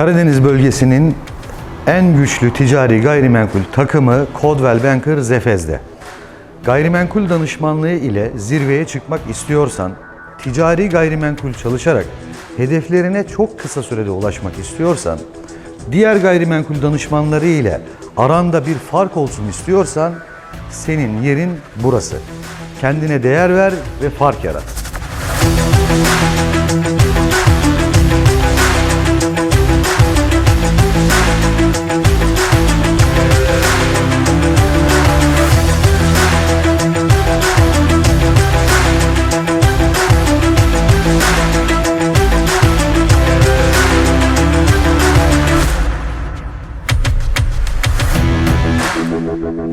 Karadeniz bölgesinin en güçlü ticari gayrimenkul takımı Coldwell Banker Zefez'de. Gayrimenkul danışmanlığı ile zirveye çıkmak istiyorsan, ticari gayrimenkul çalışarak hedeflerine çok kısa sürede ulaşmak istiyorsan, diğer gayrimenkul danışmanları ile aranda bir fark olsun istiyorsan, senin yerin burası. Kendine değer ver ve fark yarat. Thank